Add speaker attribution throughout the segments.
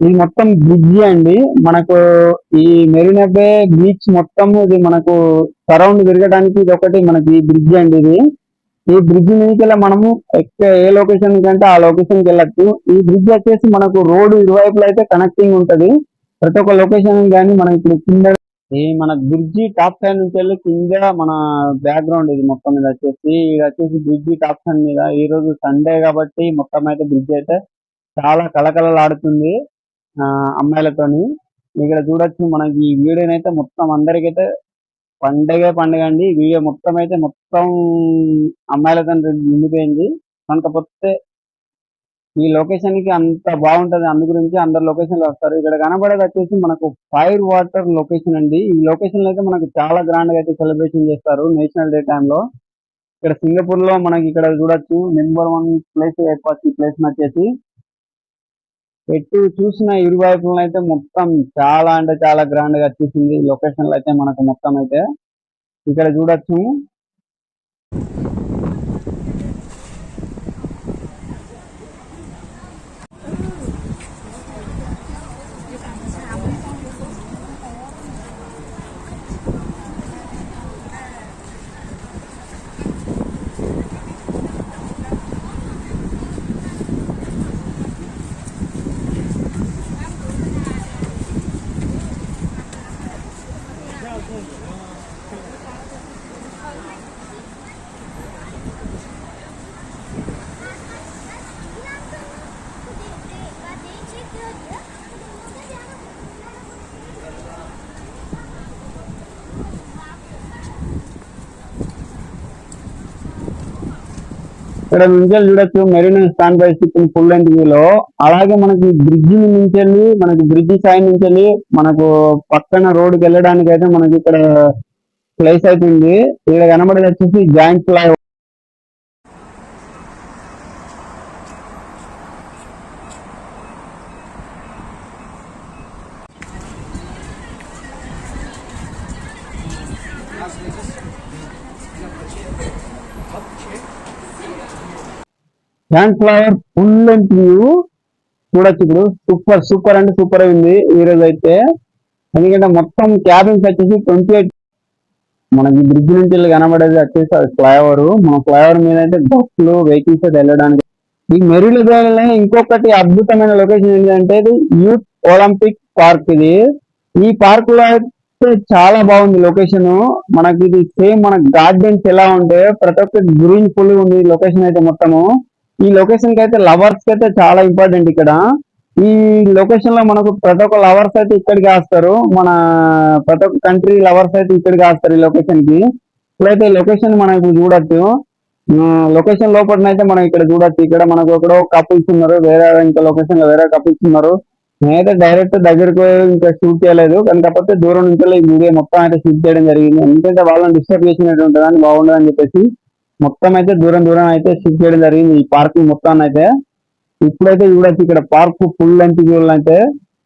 Speaker 1: ఇది మొత్తం బ్రిడ్జ్ అండి. మనకు ఈ మెరీనా బే బీచ్ మొత్తం ఇది మనకు సరౌండ్ తిరగడానికి ఇది ఒకటి మనకి బ్రిడ్జ్ అండి ఇది. ఈ బ్రిడ్జ్ మీదకి మనము ఏ లొకేషన్ కంటే ఆ లొకేషన్కి వెళ్ళచ్చు. ఈ బ్రిడ్జ్ వచ్చేసి మనకు రోడ్ ఇరువైపులు అయితే కనెక్టింగ్ ఉంటది. ప్రతి ఒక్క లొకేషన్ కానీ మనం ఇప్పుడు కింద ఈ మన బ్రిడ్జి టాప్ సైడ్ నుంచి వెళ్ళి కింద మన బ్యాక్గ్రౌండ్ ఇది మొత్తం మీద వచ్చేసి ఇది వచ్చేసి బ్రిడ్జి టాప్ సైడ్ మీద. ఈ రోజు సండే కాబట్టి మొత్తం అయితే బ్రిడ్జ్ అయితే చాలా కలకలలాడుతుంది అమ్మాయిలతోని. ఇక్కడ చూడొచ్చు మనకి ఈ వీడియోనైతే అయితే మొత్తం అందరికైతే పండగే పండగ అండి. వీడియో మొత్తం అయితే మొత్తం అమ్మాయిలతో నిండిపోయింది. కాకపోతే ఈ లొకేషన్కి అంత బాగుంటది. అందు గురించి అందరు లొకేషన్లో వస్తారు. ఇక్కడ కనబడేది వచ్చేసి మనకు ఫైర్ వాటర్ లొకేషన్ అండి. ఈ లొకేషన్లో అయితే మనకు చాలా గ్రాండ్గా అయితే సెలబ్రేషన్ చేస్తారు నేషనల్ డే లో ఇక్కడ సింగపూర్లో మనకి ఇక్కడ చూడొచ్చు. నెంబర్ వన్ ప్లేస్ ఏర్పాటు ఈ ప్లేస్ వచ్చేసి ఎటు చూసిన ఇరువైపులను అయితే మొత్తం చాలా అంటే చాలా గ్రాండ్గా వచ్చేసింది లొకేషన్లు లొకేషన్ అయితే మనకు మొత్తం అయితే ఇక్కడ చూడొచ్చు. ఇక్కడ నుంచి చూడొచ్చు. Marine stand by ship full లెంత్లో. అలాగే మనకి బ్రిడ్జి నుంచి వెళ్ళి మనకి బ్రిడ్జి సైడ్ నుంచి వెళ్ళి మనకు పక్కన రోడ్కి వెళ్ళడానికి అయితే మనకి ఇక్కడ ప్లేస్ అయితే ఉంది. ఇక్కడ కనబడేది వచ్చేసి joint fly joint flower full length view చూడొచ్చు ఇప్పుడు. సూపర్ సూపర్ అంటే సూపర్ అయింది ఈ రోజు అయితే. ఎందుకంటే మొత్తం క్యాబిన్స్ వచ్చేసి ట్వంటీ ఎయిట్ మనకి బ్రిడ్జ్ నుంచి కనబడేది వచ్చేసి అది ఫ్లైఓవర్ మన ఫ్లైఓవర్ మీద అయితే బస్సులు వెహికల్స్ అయితే వెళ్ళడానికి. ఈ మెరుల ఇంకొకటి అద్భుతమైన లొకేషన్ ఏంటంటే ఇది యూత్ ఒలింపిక్ పార్క్ ఇది. ఈ పార్క్లో అయితే చాలా బాగుంది లొకేషన్ మనకి ఇది సేమ్ మన గార్డెన్స్ ఎలా ఉంటే ప్రతి ఒక్క గ్రీన్ ఫుల్ ఉంది లొకేషన్ అయితే మొత్తము. ఈ లొకేషన్కి అయితే లవర్స్కి అయితే చాలా ఇంపార్టెంట్ ఇక్కడ. ఈ లొకేషన్లో మనకు ప్రతి ఒక్క లవర్స్ అయితే ఇక్కడికి వస్తారు. మన ప్రతి ఒక్క కంట్రీ లవర్స్ అయితే ఇక్కడికి వస్తారు ఈ లొకేషన్కి. ఇప్పుడైతే లొకేషన్ మనం ఇప్పుడు చూడొచ్చు. లొకేషన్ లోపల అయితే మనం ఇక్కడ చూడొచ్చు. ఇక్కడ మనకు ఇక్కడ కపుల్స్ ఉన్నారు. వేరే ఇంకా లొకేషన్లో వేరే కపుల్స్ ఉన్నారు. నేనైతే డైరెక్ట్ దగ్గరికి ఇంకా షూట్ చేయలేదు. కానీ కాకపోతే దూరం నుంచి ఈ వీడియో మొత్తం అయితే షూట్ చేయడం జరిగింది. ఎందుకంటే వాళ్ళని డిస్టర్బ్ చేసినట్టు ఉంటుందని బాగుండదని చెప్పేసి మొత్తం అయితే దూరం దూరం అయితే షిఫ్ట్ చేయడం జరిగింది. ఈ పార్క్ మొత్తాన్ని అయితే ఇప్పుడైతే చూడొచ్చు ఇక్కడ పార్క్ ఫుల్ లెంత్ చూడాలంటే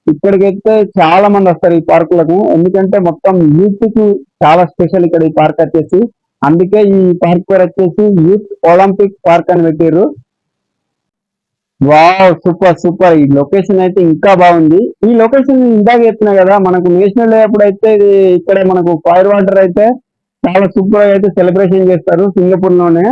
Speaker 1: ఇక్కడికైతే చాలా మంది వస్తారు ఈ పార్కులకు ఎందుకంటే మొత్తం యూత్కి చాలా స్పెషల్ ఇక్కడ ఈ పార్క్ వచ్చేసి. అందుకే ఈ పార్క్ పేరు వచ్చేసి యూత్ ఒలింపిక్ పార్క్ అని పెట్టారు వావ్ సూపర్ సూపర్ ఈ లొకేషన్ అయితే ఇంకా బాగుంది. ఈ లొకేషన్ ఇందాక చెప్తున్నా కదా మనకు నేషనల్ డే అప్పుడు అయితే ఇక్కడ మనకు ఫైర్ వాటర్ అయితే చాలా సూపర్గా అయితే సెలబ్రేషన్ చేస్తారు
Speaker 2: సింగపూర్లోనే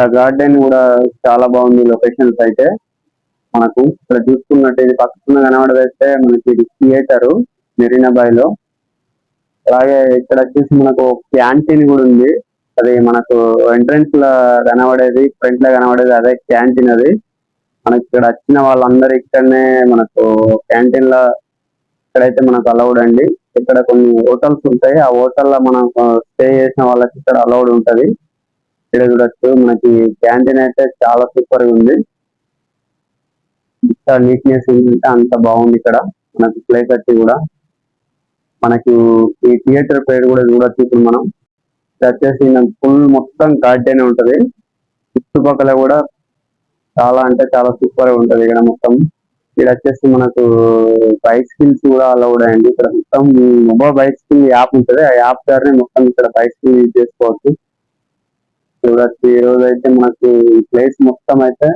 Speaker 1: ఇక్కడ గార్డెన్ కూడా చాలా బాగుంది లొకేషన్స్ అయితే. మనకు ఇక్కడ చూసుకున్నట్టు ఇది పక్కన కనబడదైతే మనకి ఇది థియేటర్ మెరీనా బాయ్లో అలాగే ఇక్కడ వచ్చేసి మనకు క్యాంటీన్ కూడా ఉంది. అది మనకు ఎంట్రన్స్లో కనబడేది ఫ్రంట్లో కనబడేది అదే క్యాంటీన్ అది. మనకి ఇక్కడ వచ్చిన వాళ్ళందరూ ఇక్కడనే మనకు క్యాంటీన్లో ఇక్కడైతే మనకు అలౌడ్ అండి. ఇక్కడ కొన్ని హోటల్స్ ఉంటాయి. ఆ హోటల్లో మనం స్టే చేసిన వాళ్ళకి ఇక్కడ అలౌడ్ ఉంటది. ఇక్కడ చూడొచ్చు మనకి క్యాంటీన్ అయితే చాలా సూపర్గా ఉంది. ఇంత నీట్నెస్ ఉంటే అంత బాగుంది ఇక్కడ. మనకి ప్లే కట్టి కూడా. మనకి ఈ థియేటర్ పేరు కూడా చూడొచ్చు ఇప్పుడు మనం. వచ్చేసి ఫుల్ మొత్తం గార్డెన్ ఉంటది. చుట్టుపక్కల కూడా చాలా అంటే చాలా సూపర్గా ఉంటది ఇక్కడ మొత్తం. ఇక్కడ వచ్చేసి మనకు బైక్ స్కిల్స్ కూడా అలౌడ్ అయ్యండి ఇక్కడ మొత్తం మొబైల్ బైక్ స్కిల్ యాప్ ఉంటది. ఆ యాప్ ద్వారా మొత్తం ఇక్కడ బైసికిల్ యూజ్ చేసుకోవచ్చు. చూడొచ్చు. ఈ రోజు అయితే మనకి ప్లేస్ మొత్తం అయితే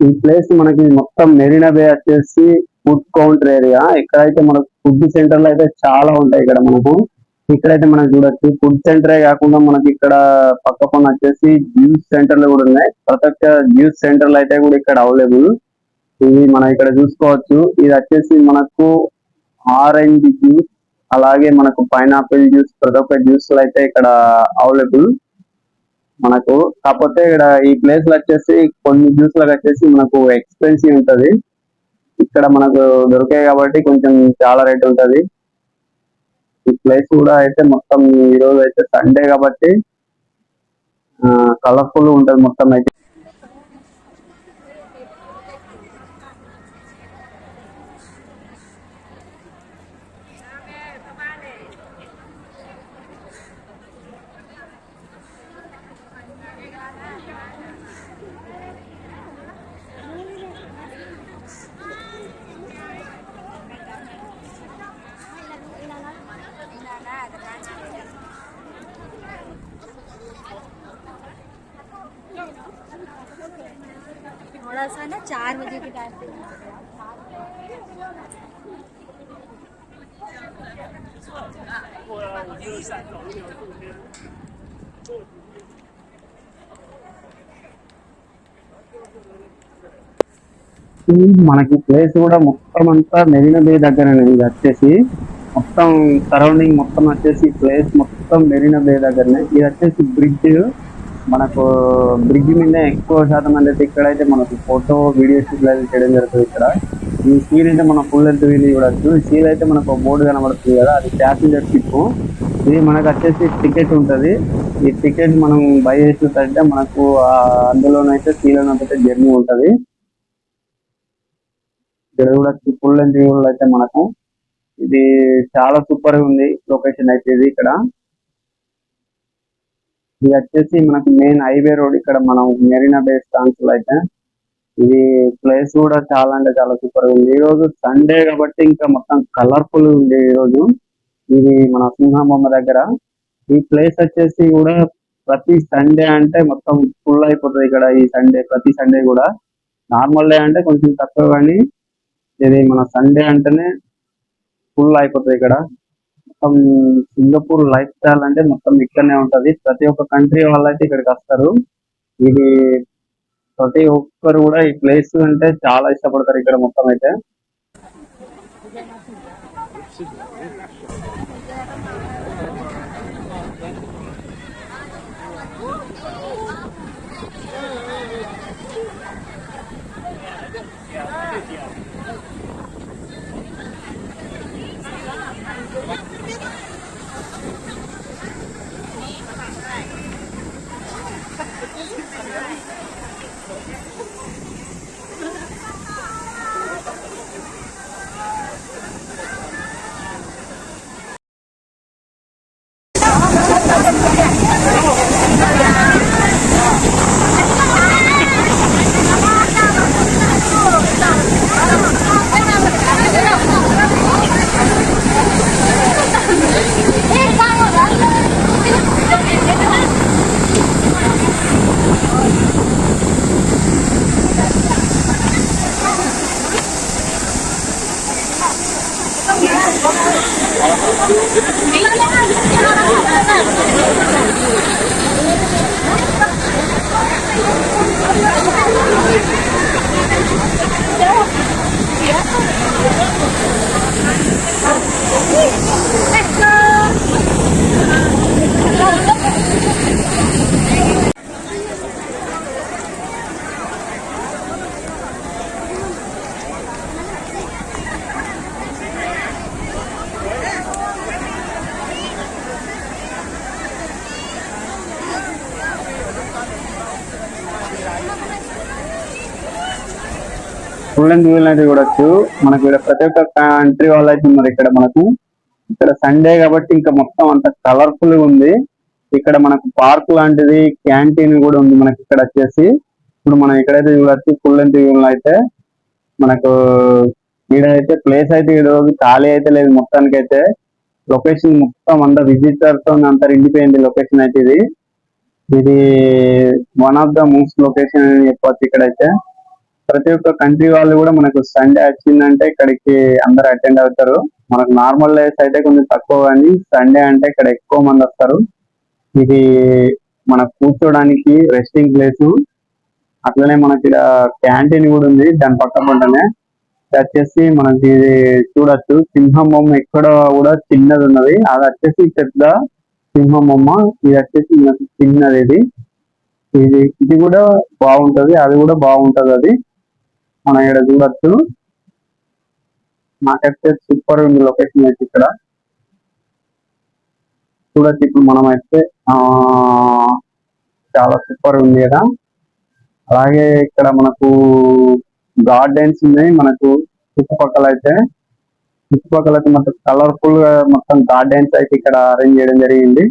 Speaker 1: ఈ ప్లేస్ మనకి మొత్తం మెరీనా బే వచ్చేసి ఫుడ్ కౌంటర్ ఏరియా. ఇక్కడైతే మనకు ఫుడ్ సెంటర్లు అయితే చాలా ఉంటాయి ఇక్కడ మనకు. ఇక్కడైతే మనం చూడొచ్చు. ఫుడ్ సెంటరే కాకుండా మనకి ఇక్కడ పక్క పక్కన వచ్చేసి జ్యూస్ సెంటర్లు కూడా ఉన్నాయి. ప్రతి ఒక్క జ్యూస్ సెంటర్లు అయితే కూడా ఇక్కడ అవైలబుల్. ఇవి మనం ఇక్కడ చూసుకోవచ్చు. ఇది వచ్చేసి మనకు ఆరెంజ్ జ్యూస్ అలాగే మనకు పైనాపిల్ జ్యూస్ ప్రతి ఒక్క జ్యూస్ అయితే ఇక్కడ అవైలబుల్. మనకు. కాకపోతే ఇక్కడ ఈ ప్లేస్లో వచ్చేసి కొన్ని జ్యూస్లకు వచ్చేసి మనకు ఎక్స్పెన్సివ్ ఉంటది. ఇక్కడ మనకు దొరికాయి కాబట్టి కొంచెం చాలా రేట్ ఉంటది. ఈ ప్లేస్ కూడా అయితే మొత్తం ఈ రోజు అయితే సండే కాబట్టి కలర్ఫుల్ ఉంటది మొత్తం అయితే. మనకి ప్లేస్ కూడా మొత్తం అంతా మెరీనా బే దగ్గర ఇది వచ్చేసి. మొత్తం సరౌండింగ్ మొత్తం వచ్చేసి ప్లేస్ మొత్తం మెరీనా బే దగ్గరనే. ఇది వచ్చేసి బ్రిడ్జ్ మనకు బ్రిడ్జ్ మీద ఎక్కువ శాతం అనేది ఇక్కడైతే మనకు ఫోటో వీడియో షూట్ చేయడం జరుగుతుంది ఇక్కడ. ఈ సీల్ అయితే మనం ఫుల్ లెంత్ వీలు చూడొచ్చు సీల్ అయితే మనకు బోర్డు కనబడుతుంది కదా అది ప్యాసింజర్ షిప్ ఇది మనకు వచ్చేసి టికెట్ ఉంటది. ఈ టికెట్ మనం బై చేసినట్టే మనకు అందులోనైతే సీల్ అయితే జర్నీ ఉంటది. ఇక్కడ కూడా ఫుల్ లెంత్ అయితే మనకు. ఇది చాలా సూపర్గా ఉంది లొకేషన్ అయితే ఇది ఇక్కడ. ఇది వచ్చేసి మనకు మెయిన్ హైవే రోడ్ ఇక్కడ మనం మెరీనా బే స్టాన్స్లో అయితే ఇది ప్లేస్ కూడా చాలా అంటే చాలా సూపర్గా ఉంది. ఈ రోజు సండే కాబట్టి ఇంకా మొత్తం కలర్ఫుల్ ఉంది ఈ రోజు. ఇది మన సింహబొమ్మ దగ్గర. ఈ ప్లేస్ వచ్చేసి కూడా ప్రతి సండే అంటే మొత్తం ఫుల్ అయిపోతుంది ఇక్కడ ఈ సండే ప్రతి సండే కూడా. నార్మల్ డే అంటే కొంచెం తక్కువ కానీ ఇది మన సండే అంటేనే ఫుల్ అయిపోతుంది ఇక్కడ. మొత్తం సింగపూర్ లైఫ్ స్టైల్ అంటే మొత్తం ఇక్కడనే ఉంటది. ప్రతి ఒక్క కంట్రీ వాళ్ళు అయితే ఇక్కడికి వస్తారు. ఇది ప్రతి ఒక్కరు కూడా ఈ ప్లేస్ అంటే చాలా ఇష్టపడతారు ఇక్కడ మొత్తం అయితే. ఫుల్ అయితే చూడొచ్చు మనకి ఇక్కడ ప్రతి ఒక్క కంట్రీ వాళ్ళు అయితే ఉన్నారు ఇక్కడ మనకు. ఇక్కడ సండే కాబట్టి ఇంకా మొత్తం అంత కలర్ఫుల్గా ఉంది. ఇక్కడ మనకు పార్క్ లాంటిది క్యాంటీన్ కూడా ఉంది మనకి ఇక్కడ వచ్చేసి. ఇప్పుడు మనం ఇక్కడైతే చూడొచ్చు ఫుల్ అండ్ వీల్ అయితే మనకు ఈడైతే ప్లేస్ అయితే ఈరోజు ఖాళీ అయితే లేదు మొత్తానికి అయితే లొకేషన్ మొత్తం అంతా విజిటర్తో అంతా నిండిపోయింది లొకేషన్ అయితే ఇది. ఇది one of the most location అని చెప్పచ్చు ఇక్కడైతే. ప్రతి ఒక్క కంట్రీ వాళ్ళు కూడా మనకు సండే వచ్చిందంటే ఇక్కడికి అందరు అటెండ్ అవుతారు. మనకు నార్మల్ డేస్ అయితే కొంచెం తక్కువ కానీ సండే అంటే ఇక్కడ ఎక్కువ మంది వస్తారు. ఇది మన కూర్చోడానికి రెస్టింగ్ ప్లేస్ అట్లనే మనకి ఇక్కడ క్యాంటీన్ కూడా ఉంది. దాని పక్క పంటనే ఇది వచ్చేసి మనకి ఇది చూడొచ్చు. సింహం బొమ్మ ఎక్కడ కూడా చిన్నది ఉన్నది. అది వచ్చేసి పెద్ద సింహం బొమ్మ. ఇది వచ్చేసి మనకి చిన్నది ఇది. ఇది ఇది కూడా బాగుంటది. అది కూడా బాగుంటది అది. మనం ఇక్కడ చూడొచ్చు. నాకైతే సూపర్ ఉంది లొకేషన్ అయితే ఇక్కడ. చూడొచ్చు ఇప్పుడు మనం అయితే ఆ చాలా సూపర్ ఉంది కదా అలాగే ఇక్కడ మనకు గార్డెన్స్ ఉన్నాయి మనకు చుట్టుపక్కల అయితే. చుట్టుపక్కల అయితే మొత్తం కలర్ఫుల్గా మొత్తం గార్డెన్స్ అయితే ఇక్కడ అరేంజ్ చేయడం జరిగింది.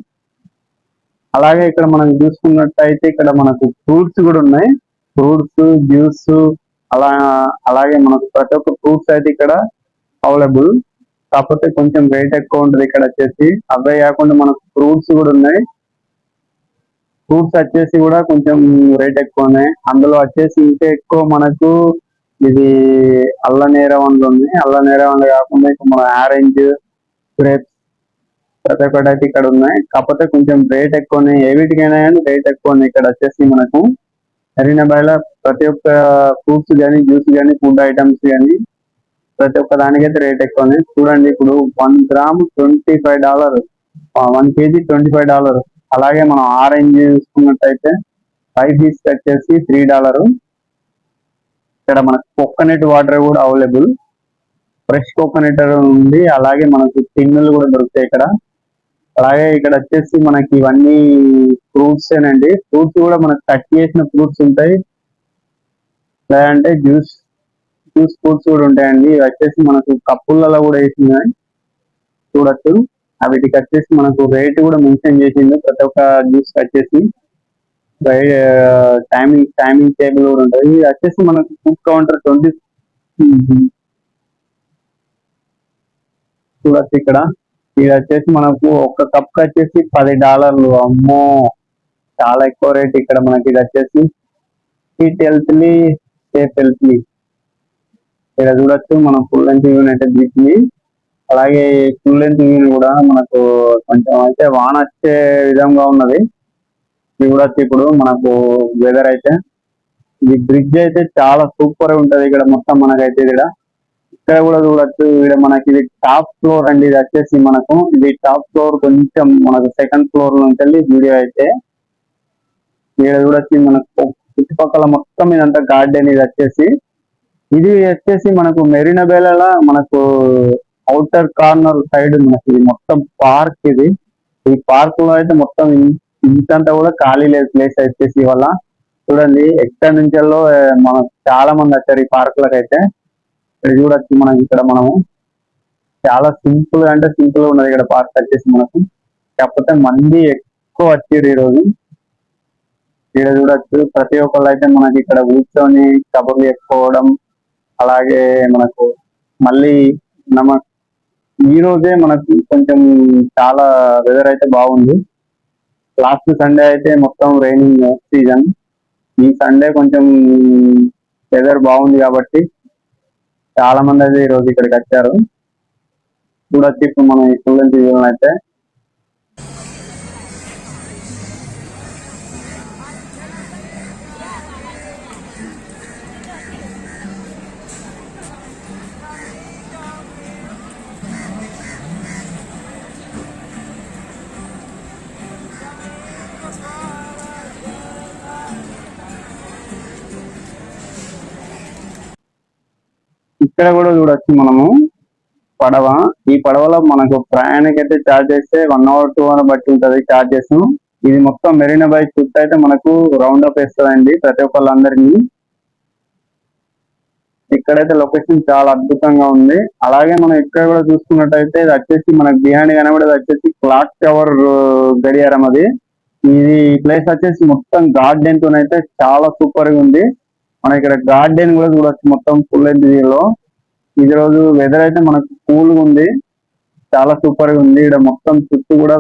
Speaker 1: అలాగే ఇక్కడ మనం చూసుకున్నట్టయితే ఇక్కడ మనకు ఫ్రూట్స్ కూడా ఉన్నాయి. ఫ్రూట్స్ జ్యూస్ అలా అలాగే మనకు ప్రతి ఒక్క ఫ్రూట్స్ అయితే ఇక్కడ అవైలబుల్ కాకపోతే కొంచెం రేట్ ఎక్కువ ఉంటుంది ఇక్కడ వచ్చేసి. అవే కాకుండా మనకు ఫ్రూట్స్ కూడా ఉన్నాయి. ఫ్రూట్స్ వచ్చేసి కూడా కొంచెం రేట్ ఎక్కువ ఉన్నాయి. అందులో వచ్చేసి ఇంకా ఎక్కువ మనకు ఇది అల్ల నేరవండ్లు ఉంది అల్ల నేరవండ్లు కాకుండా ఇంకా మన ఆరెంజ్ గ్రేప్స్ ప్రతి ఒక్కటి అయితే ఇక్కడ ఉన్నాయి. కాకపోతే కొంచెం రేట్ ఎక్కువనే ఏ వీటికైనా కానీ రేట్ ఎక్కువ ఉన్నాయి. ఇక్కడ వచ్చేసి మనకు ఎరీనాబాయ్లో ప్రతి ఒక్క ఫ్రూట్స్ కానీ జ్యూస్ కానీ ఫుడ్ ఐటమ్స్ కానీ ప్రతి ఒక్క దానికైతే రేట్ ఎక్కువనే చూడండి ఇప్పుడు one gram twenty five dollar one kg twenty five dollar అలాగే మనం ఆరెంజ్ చూసుకున్నట్టయితే ఫైవ్ పీస్ వచ్చేసి త్రీ డాలర్ ఇక్కడ మనకు కోకోనట్ వాటర్ కూడా అవైలబుల్ ఫ్రెష్ కోకోనట్ ఉంది. అలాగే మనకు టిన్నులు కూడా దొరుకుతాయి ఇక్కడ. అలాగే ఇక్కడ వచ్చేసి మనకి ఇవన్నీ ఫ్రూట్స్ ఏనండి. ఫ్రూట్స్ కూడా మనకు కట్ చేసిన ఫ్రూట్స్ ఉంటాయి. లేదంటే జ్యూస్ జ్యూస్ ఫ్రూట్స్ కూడా ఉంటాయండి. ఇవి వచ్చేసి మనకు కప్పులలో కూడా వేసినాయి. చూడొచ్చు. వీటికి వచ్చేసి మనకు రేట్ కూడా మెన్షన్ చేసింది ప్రతి ఒక్క జ్యూస్ వచ్చేసి టైమింగ్ టైమింగ్ టేబుల్ కూడా ఉంటుంది. ఇది వచ్చేసి మనకు ఫుడ్ కౌంటర్ ట్వంటీ చూడొచ్చు ఇక్కడ. ఇది వచ్చేసి మనకు ఒక కప్ వచ్చేసి పది డాలర్లు. అమ్మో! చాలా ఎక్కువ రేట్ ఇక్కడ మనకి ఇది వచ్చేసి హీట్ హెల్త్లీ సేఫ్ హెల్త్లీ ఇక్కడ చూడొచ్చు మనం ఫుల్ లెంత్ వ్యూ అయితే దిగి అలాగే ఫుల్ లెంత్ వ్యూ కూడా మనకు కొంచెం అయితే వాన వచ్చే విధంగా ఉన్నది. ఇది చూడొచ్చు ఇప్పుడు మనకు వెదర్ అయితే. ఇది బ్రిడ్జ్ అయితే చాలా సూపర్ ఉంటది ఇక్కడ మొత్తం మనకైతే ఇక్కడ. ఇక్కడ కూడా చూడొచ్చు. ఇక్కడ మనకి ఇది టాప్ ఫ్లోర్ అండి. ఇది వచ్చేసి మనకు ఇది టాప్ ఫ్లోర్ కొంచెం మనకు సెకండ్ ఫ్లోర్ నుంచి వెళ్ళి వీడియో అయితే. ఇక్కడ చూడొచ్చు మనకు చుట్టుపక్కల మొత్తం ఇదంతా గార్డెన్ ఇది వచ్చేసి. ఇది వచ్చేసి మనకు మెరీనా బేల మనకు అవుటర్ కార్నర్ సైడ్ మనకి ఇది మొత్తం పార్క్ ఇది. ఈ పార్క్లో అయితే మొత్తం ఇంతంతా కూడా ఖాళీ లేదు ప్లేస్ వచ్చేసి ఇవాళ. చూడండి ఎక్కడి నుంచెల్లో ఏ, చాలా మంది వచ్చారు ఈ పార్క్లకు అయితే ఇక్కడ చూడొచ్చు మనం ఇక్కడ మనము. చాలా సింపుల్ అంటే సింపుల్గా ఉన్నది ఇక్కడ పార్క్ వచ్చేసి మనకు. కాకపోతే మంది ఎక్కువ వచ్చారు ఈ రోజు ఇక్కడ చూడొచ్చు ప్రతి ఒక్కళ్ళు అయితే మనకి ఇక్కడ కూర్చొని కబుర్లు చెప్పుకోవడం అలాగే మనకు మళ్ళీ నమ ఈ రోజే మనకు కొంచెం చాలా వెదర్ అయితే బాగుంది. లాస్ట్ సండే అయితే మొత్తం రైనింగ్ సీజన్ ఈ సండే కొంచెం వెదర్ బాగుంది కాబట్టి చాలా మంది అయితే ఈ రోజు ఇక్కడికి వచ్చారు. చూడొచ్చు ఇప్పుడు మనం ఈ ఫుల్ అయితే ఇక్కడ కూడా చూడొచ్చు మనము పడవ. ఈ పడవలో మనకు ప్రయాణికి చార్జ్ చేస్తే వన్ అవర్ టూ అవర్ బట్టి ఉంటుంది చార్జెస్ ఇది మొత్తం మెరీనా బైక్ చుట్టూ అయితే మనకు రౌండ్ అప్ వేస్తుందండి ప్రతి ఒక్కళ్ళందరినీ. ఇక్కడైతే లొకేషన్ చాలా అద్భుతంగా ఉంది. అలాగే మనం ఇక్కడ కూడా చూసుకున్నట్టయితే ఇది వచ్చేసి మనకు బిహాండ్ కనబడేది వచ్చేసి క్లాక్ టవర్ uh, గడియారం అది. ఇది ప్లేస్ వచ్చేసి మొత్తం గార్డెన్ తోనైతే చాలా సూపర్గా ఉంది. మన ఇక్కడ గార్డెన్ కూడా చూడొచ్చు మొత్తం ఫుల్లో. ఈ రోజు వెదర్ అయితే మనకు కూల్గా ఉంది. చాలా సూపర్గా ఉంది. ఇక్కడ మొత్తం చుట్టూ కూడా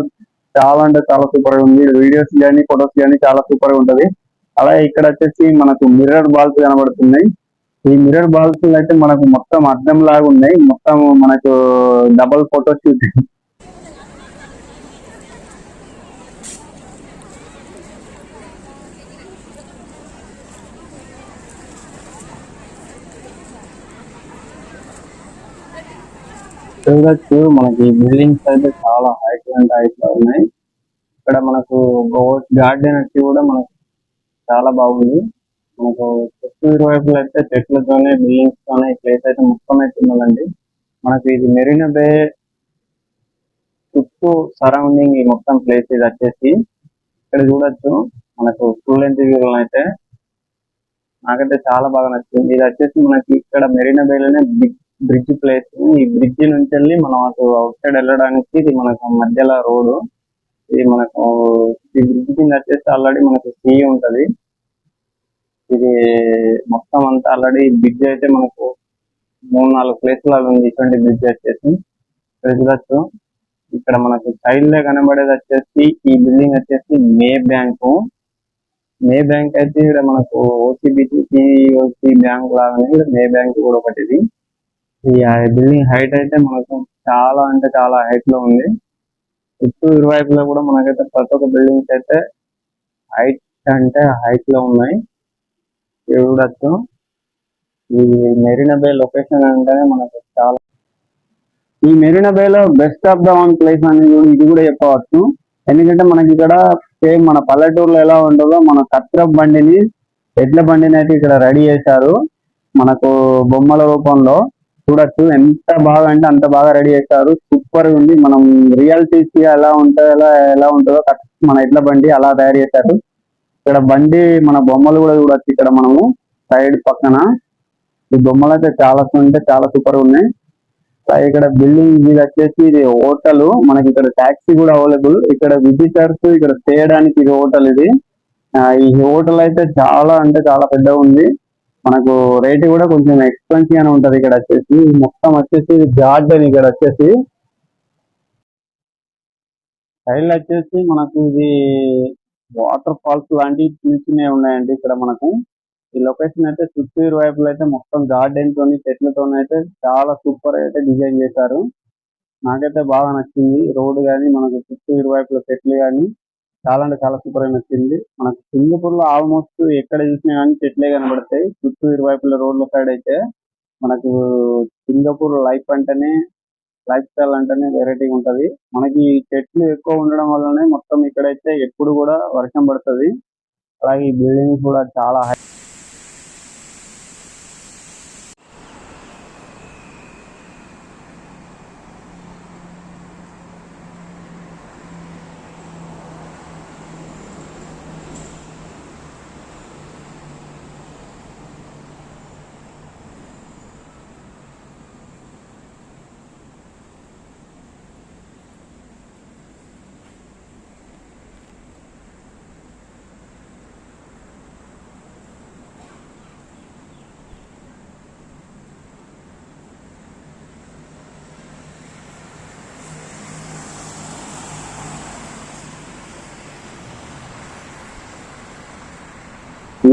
Speaker 1: చాలా అంటే చాలా సూపర్గా ఉంది. వీడియోస్ కానీ ఫొటోస్ కానీ చాలా సూపర్గా ఉంటది. అలాగే ఇక్కడ వచ్చేసి మనకు మిర్రర్ బాల్స్ కనబడుతున్నాయి. ఈ మిర్రర్ బాల్స్ అయితే మనకు మొత్తం అద్దం లాగా ఉన్నాయి. మొత్తం మనకు డబల్ ఫోటో షూట్ చూడొచ్చు మనకి బిల్డింగ్స్ అయితే చాలా హైట్ అండ్ హైట్లో ఉన్నాయి. ఇక్కడ మనకు గార్డెన్ వచ్చి కూడా మనకు చాలా బాగుంది. మనకు చుట్టూ ఇరువైపులు అయితే చెట్లతోనే బిల్డింగ్స్ తోనే ప్లేస్ అయితే మొత్తం అయితే ఉన్నదండి మనకి ఇది మెరీనా బే చుట్టూ సరౌండింగ్ ఈ మొత్తం ప్లేస్ ఇది వచ్చేసి. ఇక్కడ చూడొచ్చు మనకు ఫుల్ లెంత్ వ్యూ అయితే. నాకైతే చాలా బాగా నచ్చింది. ఇది వచ్చేసి మనకి ఇక్కడ మెరీనా బేలోనే బిగ్ బ్రిడ్జ్ ప్లేస్. ఈ బ్రిడ్జ్ నుంచి వెళ్ళి మనం అటు అవుట్ సైడ్ వెళ్ళడానికి ఇది మనకు మధ్యలో రోడ్ ఇది మనకు ఈ బ్రిడ్జ్ కింద వచ్చేసి ఆల్రెడీ మనకు సీ ఉంటది. ఇది మొత్తం అంతా ఆల్రెడీ బ్రిడ్జ్ అయితే మనకు మూడు నాలుగు ప్లేస్లలో ఉంది. ఇటువంటి బ్రిడ్జ్ వచ్చేసి ఇక్కడ ఇక్కడ మనకు సైడ్లో కనబడేది వచ్చేసి ఈ బిల్డింగ్ వచ్చేసి మే బ్యాంకు. మే బ్యాంక్ అయితే ఇక్కడ మనకు ఓసీబీసీ ఓసి బ్యాంక్ లాగానే ఇక్కడ మే బ్యాంక్ కూడా ఒకటి ఇది ఈ బిల్డింగ్ హైట్ అయితే మనకు చాలా అంటే చాలా హైట్లో ఉంది. చుట్టూ ఇరువైపులా కూడా మనకైతే ప్రతి ఒక్క బిల్డింగ్స్ అయితే హైట్ అంటే హైట్లో ఉన్నాయి. చూడచ్చు చూడొచ్చు. ఈ మెరీనా బే లొకేషన్ అంటేనే మనకు చాలా ఈ మెరీనా బే లో best of the one place అనేది ఇది కూడా చెప్పవచ్చు. ఎందుకంటే మనకి ఇక్కడ సేమ్ మన పల్లెటూరులో ఎలా ఉంటుందో మన కత్తిరప్ బండిని ఎడ్ల బండిని అయితే ఇక్కడ రెడీ చేశారు. మనకు బొమ్మల రూపంలో. చూడొచ్చు. ఎంత బాగా అంటే అంత బాగా రెడీ చేశారు. సూపర్ ఉంది. మనం రియాలిటీస్ ఎలా ఉంటుందో ఎలా ఎలా ఉంటుందో మన ఎడ్ల బండి అలా తయారు చేశారు. ఇక్కడ బండి మన బొమ్మలు కూడా చూడొచ్చు ఇక్కడ మనము. సైడ్ పక్కన. ఈ బొమ్మలు అయితే చాలా అంటే చాలా సూపర్ ఉన్నాయి. ఇక్కడ బిల్డింగ్ ఇది వచ్చేసి ఇది హోటల్. మనకి ఇక్కడ టాక్సీ కూడా అవైలబుల్. ఇక్కడ విజిటర్స్ ఇక్కడ చేయడానికి ఇది హోటల్ ఇది. ఆ, ఈ హోటల్ అయితే చాలా అంటే చాలా పెద్దగా ఉంది. మనకు రేట్ కూడా కొంచెం ఎక్స్పెన్సివ్ గానే ఉంటది ఇక్కడ వచ్చేసి. మొత్తం వచ్చేసి గార్డెన్ ఇక్కడ వచ్చేసి. సైడ్ వచ్చేసి మనకు ఇది వాటర్ ఫాల్స్ లాంటివి చిన్న చిన్నవి ఉన్నాయండి ఇక్కడ మనకు. ఈ లొకేషన్ అయితే చుట్టూ ఇరువైపులు అయితే మొత్తం గార్డెన్ తోని చెట్లతో అయితే చాలా సూపర్ అయితే డిజైన్ చేశారు. నాకైతే బాగా నచ్చింది. రోడ్ కానీ మనకు చుట్టూ ఇరువైపుల చెట్లు కానీ చాలా అంటే చాలా సూపర్గా నచ్చింది మనకు సింగపూర్లో ఆల్మోస్ట్ ఎక్కడ చూసినా కానీ చెట్లే కనబడతాయి. చుట్టూ ఇరువైపుల రోడ్ల సైడ్ అయితే మనకు సింగపూర్ లైఫ్ అంటేనే లైఫ్ స్టైల్ అంటేనే వెరైటీ ఉంటది. మనకి చెట్లు ఎక్కువ ఉండడం వల్లనే మొత్తం ఇక్కడైతే ఎప్పుడు కూడా వర్షం పడుతుంది. అలాగే ఈ బిల్డింగ్ కూడా చాలా హై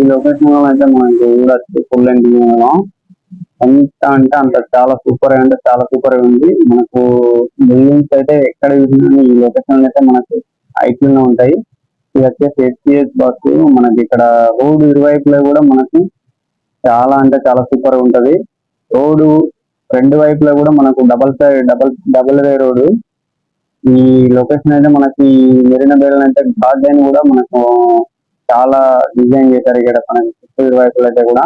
Speaker 1: లొకేషన్లో అయితే మనకి చూడొచ్చు ఫుల్ అండ్ ఎంత అంటే అంత చాలా సూపర్ అంటే చాలా సూపర్ ఉంది మనకు బిల్డింగ్స్ అయితే ఎక్కడ చూసినా ఈ లొకేషన్ అయితే మనకు లో ఉంటాయి ఇది వచ్చేసి హెచ్పిఎస్ బస్సు మనకి ఇక్కడ రోడ్ ఇరువైపులో కూడా మనకు చాలా అంటే చాలా సూపర్ ఉంటది రోడ్డు రెండు వైపులా కూడా మనకు double side double double way road ఈ లొకేషన్ అయితే మనకి మెరీనా బేల్ అంటే గార్డెన్ కూడా మనకు చాలా డిజైన్ చేశారు ఇక్కడ మనకి చుట్టూ అయితే కూడా.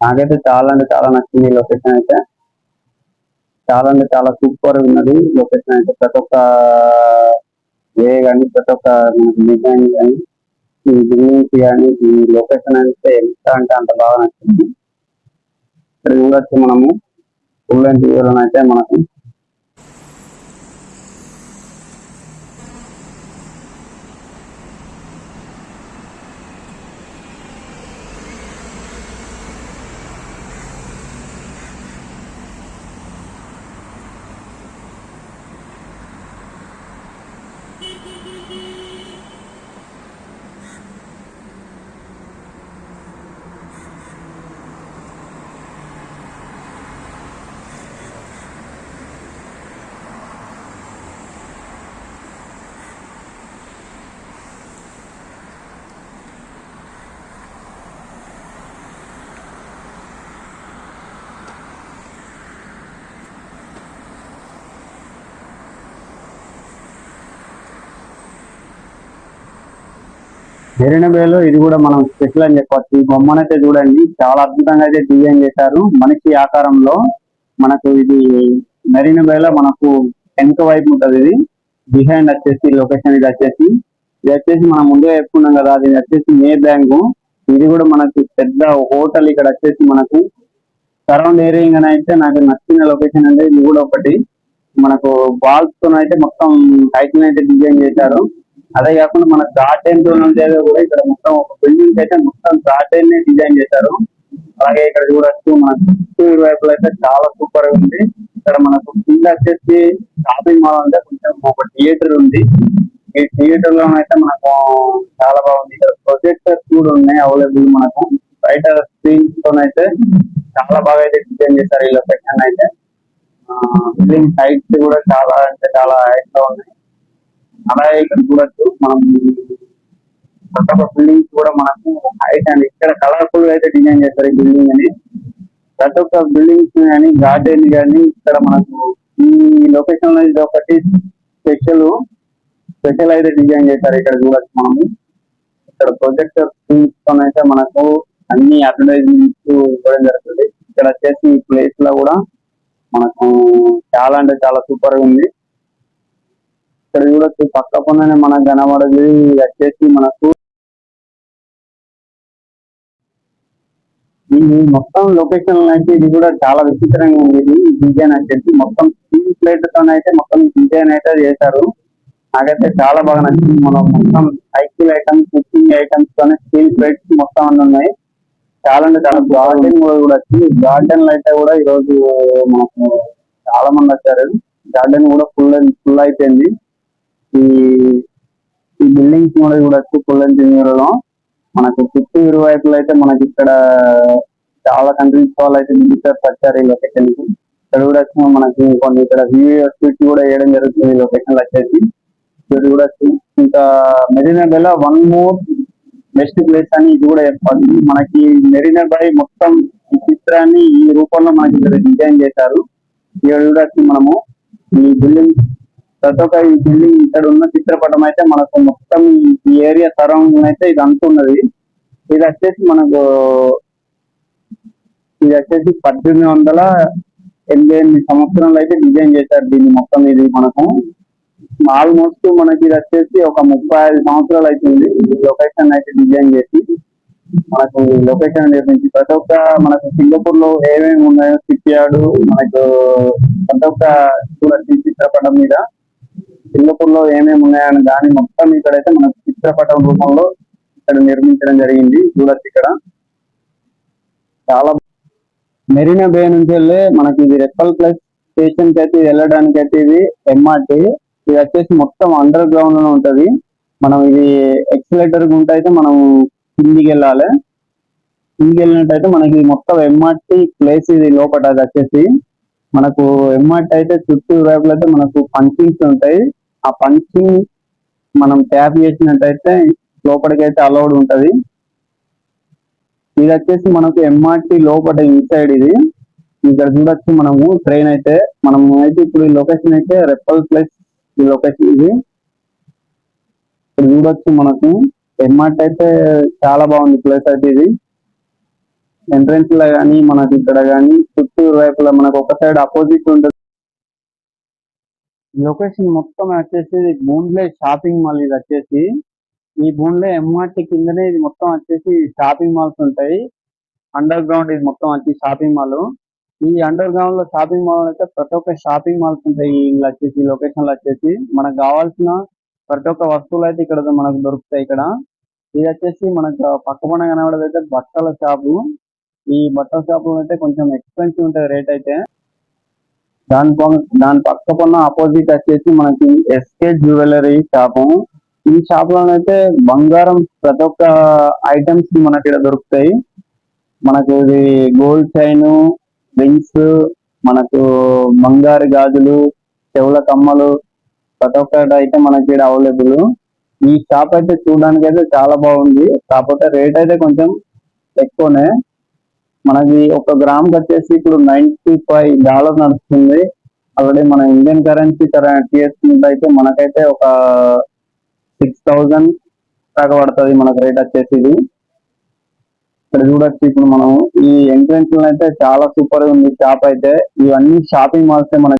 Speaker 1: నాకైతే చాలా అంటే చాలా నచ్చింది ఈ లొకేషన్ అయితే. చాలా అంటే చాలా సూపర్ ఉన్నది లొకేషన్ అయితే. ప్రతి ఒక్క వే కానీ ప్రతి ఒక్క డిజైన్ కానీ ఈ బిల్డింగ్స్ కానీ ఈ లొకేషన్ అయితే ఎంత అంటే అంత బాగా నచ్చింది. ఇక్కడ చూడొచ్చు మనము. ఫుల్ అండ్ అయితే మనకు. మెరీనా ఇది కూడా మనం స్పెషల్ అని చెప్పొచ్చు. ఈ బొమ్మనైతే చూడండి చాలా అద్భుతంగా అయితే డిజైన్ చేశారు. మనిషి ఆకారంలో మనకు ఇది మెరీనబేలో మనకు వెనుక వైపు ఉంటది ఇది. బిహైండ్ వచ్చేసి లొకేషన్ ఇది వచ్చేసి. ఇది వచ్చేసి మనం ముందే చెప్పుకున్నాం కదా అది వచ్చేసి మే బ్యాంకు. ఇది కూడా మనకు పెద్ద హోటల్ ఇక్కడ వచ్చేసి మనకు సరౌండ్ ఏరియా అయితే నాకు నచ్చిన లొకేషన్ అంటే ఇది కూడా ఒకటి. మనకు బాల్స్తో అయితే మొత్తం హైట్ అయితే డిజైన్ చేశారు. అదే కాకుండా మన గార్డెన్తో ఉండేది కూడా ఇక్కడ మొత్తం ఒక బిల్డింగ్ అయితే మొత్తం గార్డెన్ని డిజైన్ చేశారు. అలాగే ఇక్కడ చూడొచ్చు మన చుట్టూ వైపులో అయితే చాలా సూపర్గా ఉంది. ఇక్కడ మనకు కింద వచ్చేసి షాపింగ్ మాల్ అంటే కొంచెం ఒక థియేటర్ ఉంది. ఈ థియేటర్లో అయితే మనకు చాలా బాగుంది. ఇక్కడ ప్రొజెక్టర్స్ కూడా ఉన్నాయి అవైలబుల్ మనకు. బయట స్క్రీన్స్ తోనైతే చాలా బాగా అయితే డిజైన్ చేశారు. ఇలా సెక్షన్ అయితే. బిల్డింగ్ హైట్స్ కూడా చాలా అంటే చాలా హైట్లో ఉన్నాయి. అలాగే ఇక్కడ చూడొచ్చు. మనం కొత్త బిల్డింగ్స్ కూడా మనకు హైట్ అండ్ ఇక్కడ కలర్ఫుల్గా అయితే డిజైన్ చేస్తారు ఈ బిల్డింగ్ అని. ప్రతి ఒక్క బిల్డింగ్స్ కానీ గార్డెన్ కానీ ఇక్కడ మనకు ఈ లొకేషన్లో ఇది ఒకటి స్పెషల్ స్పెషల్ అయితే డిజైన్ చేశారు ఇక్కడ చూడొచ్చు మనము. ఇక్కడ ప్రొజెక్టర్ అయితే మనకు అన్ని అడ్వర్టైజ్మెంట్స్ ఇవ్వడం జరుగుతుంది. ఇక్కడ వచ్చేసి ఈ ప్లేస్లో కూడా మనకు చాలా అంటే చాలా సూపర్గా ఉంది. ఇక్కడ చూడొచ్చు పక్క పక్కనే మనకు కనబడదు ఇది వచ్చేసి మనకు ఇది మొత్తం లొకేషన్ అయితే ఇది కూడా చాలా విచిత్రంగా ఉంది ఇది డిజైన్ వచ్చేసి మొత్తం స్టీల్ ప్లేట్తో అయితే మొత్తం డిజైన్ అయితే చేశారు. నాకైతే చాలా బాగా నచ్చింది. మనం మొత్తం సైకిల్ ఐటమ్స్ కుకింగ్ ఐటమ్స్ తోనే స్టీల్ ప్లేట్స్ మొత్తం అన్ని ఉన్నాయి. చాలా అంటే చాలా గార్డెన్ కూడా వచ్చింది. గార్డెన్లో అయితే కూడా ఈ రోజు మనకు చాలా మంది వచ్చారు. గార్డెన్ కూడా ఫుల్ ఫుల్ అయిపోయింది. ఈ ఈ బిల్డింగ్స్ కూడా చూడొచ్చు. ఫుల్ అండ్లో. మనకు చుట్టూ ఇరువైపులు అయితే మనకి ఇక్కడ చాలా కంట్రీస్ వాళ్ళు అయితే విజిటర్స్ వచ్చారు ఈ లొకేషన్కి. ఇక్కడ కూడా వచ్చిన మనకి కొన్ని ఇక్కడ స్వీట్ కూడా వేయడం జరుగుతుంది ఈ లొకేషన్ వచ్చేసి. ఇది కూడా ఇంకా Marina one more best place అని ఇది కూడా చెప్పాలి మనకి మెరీనా బై మొత్తం ఈ చిత్రాన్ని ఈ రూపంలో మనకి ఇక్కడ డిజైన్ చేశారు. ఇక్కడ కూడా వచ్చి మనము. ఈ బిల్డింగ్ ప్రతి ఒక్క ఈ బిల్డింగ్ ఇక్కడ ఉన్న చిత్రపటం అయితే మనకు మొత్తం ఈ- ఏరియా సరౌండింగ్ అయితే ఇది అంతున్నది ఇది వచ్చేసి మనకు ఇది వచ్చేసి పద్దెనిమిది వందల ఎనభై ఎనిమిది సంవత్సరంలో అయితే డిజైన్ చేశారు దీన్ని మొత్తం ఇది మనకు. ఆల్మోస్ట్ మనకి ఇది వచ్చేసి ఒక ముప్పై ఐదు సంవత్సరాలు అవుతుంది ఈ లొకేషన్ అయితే డిజైన్ చేసి. మనకు లొకేషన్ నిర్మించి ప్రతి ఒక్క మనకు సింగపూర్లో ఏమేమి ఉన్నాయో షిప్ మనకు ప్రతి ఒక్క చూడొచ్చు చిత్రపటం మీద. సింగపూర్లో ఏమేమి ఉన్నాయని దాని మొత్తం ఇక్కడైతే మన చిత్రపటం రూపంలో ఇక్కడ నిర్మించడం జరిగింది. చూడొచ్చు ఇక్కడ. చాలా మెరీనా బే నుంచి వెళ్ళి మనకి ఇది రెప్పల్ ప్లస్ స్టేషన్కి అయితే వెళ్ళడానికి అయితే ఇది ఎంఆర్టీ ఇది వచ్చేసి మొత్తం అండర్ గ్రౌండ్లో ఉంటది. మనం ఇది ఎక్సలేటర్ గుంట అయితే మనం కిందికి వెళ్ళాలి. కిందికి వెళ్ళినట్టయితే మనకి మొత్తం ఎంఆర్టీ ప్లేస్ ఇది లోపల అది వచ్చేసి. మనకు ఎంఆర్టీ అయితే చుట్టూ వైపులు అయితే మనకు పంచింగ్స్ ఉంటాయి. ఆ పంచి మనం ట్యాప్ చేసినట్టయితే లోపలికైతే అలౌడ్ ఉంటుంది. ఇది వచ్చేసి మనకు ఎంఆర్టీ లోపల ఇన్సైడ్ ఇది. ఇక్కడ చూడొచ్చు మనము ట్రైన్ అయితే. మనం అయితే ఇప్పుడు ఈ లొకేషన్ అయితే రెప్పల్ ప్లస్ ఈ లొకేషన్ ఇది. ఇక్కడ చూడొచ్చు మనకు. ఎంఆర్టీ అయితే చాలా బాగుంది ప్లేస్ అయితే ఇది. ఎంట్రన్స్లో కానీ మనకి ఇక్కడ కానీ చుట్టూ వైపులా మనకు ఒక సైడ్ అపోజిట్ ఉంటుంది. లొకేషన్ మొత్తం వచ్చేసి బూన్లే షాపింగ్ మాల్ ఇది వచ్చేసి. ఈ బూన్లే ఎంఆర్టీ కిందనే ఇది మొత్తం వచ్చేసి షాపింగ్ మాల్స్ ఉంటాయి. అండర్ గ్రౌండ్ ఇది మొత్తం వచ్చి షాపింగ్ మాల్. ఈ అండర్ గ్రౌండ్లో షాపింగ్ మాల్ అయితే ప్రతి ఒక్క షాపింగ్ మాల్స్ ఉంటాయి. ఇందులో వచ్చేసి లొకేషన్లో వచ్చేసి. మనకు కావాల్సిన ప్రతి ఒక్క వస్తువులు అయితే ఇక్కడ మనకు దొరుకుతాయి ఇక్కడ. ఇది వచ్చేసి మనకు పక్కపన కనబడేది అయితే బట్టల షాపు. ఈ బట్టల షాపు అయితే కొంచెం ఎక్స్పెన్సివ్ ఉంటుంది రేట్ అయితే. దాని దాని పక్క ఆపోజిట్ వచ్చేసి మనకి ఎస్కే జ్యువెలరీ షాపు ఈ షాప్ లోనైతే బంగారం ప్రతి ఒక్క ఐటమ్స్ మనకి ఇక్కడ దొరుకుతాయి. మనకు ఇది గోల్డ్ చైన్ రింగ్స్ మనకు బంగారు గాజులు చెవుల కమ్మలు ప్రతి ఒక్కటి అయితే మనకి ఇక్కడ అవైలబుల్ ఈ షాప్ అయితే చూడడానికి అయితే చాలా బాగుంది. కాకపోతే రేట్ అయితే కొంచెం ఎక్కువనే. మనకి ఒక గ్రామ్ వచ్చేసి ఇప్పుడు నైన్టీ ఫైవ్ డాలర్ నడుస్తుంది. ఆల్రెడీ మన ఇండియన్ కరెన్సీ తీసుకున్నట్లయితే అయితే మనకైతే ఒక సిక్స్ థౌజండ్ దాకా పడుతుంది మనకు రేట్ వచ్చేసి ఇది. ఇక్కడ చూడొచ్చు ఇప్పుడు మనం ఈ ఎంట్రెన్స్లో అయితే చాలా సూపర్ ఉంది షాప్ అయితే. ఇవన్నీ షాపింగ్ మాల్స్ మనకి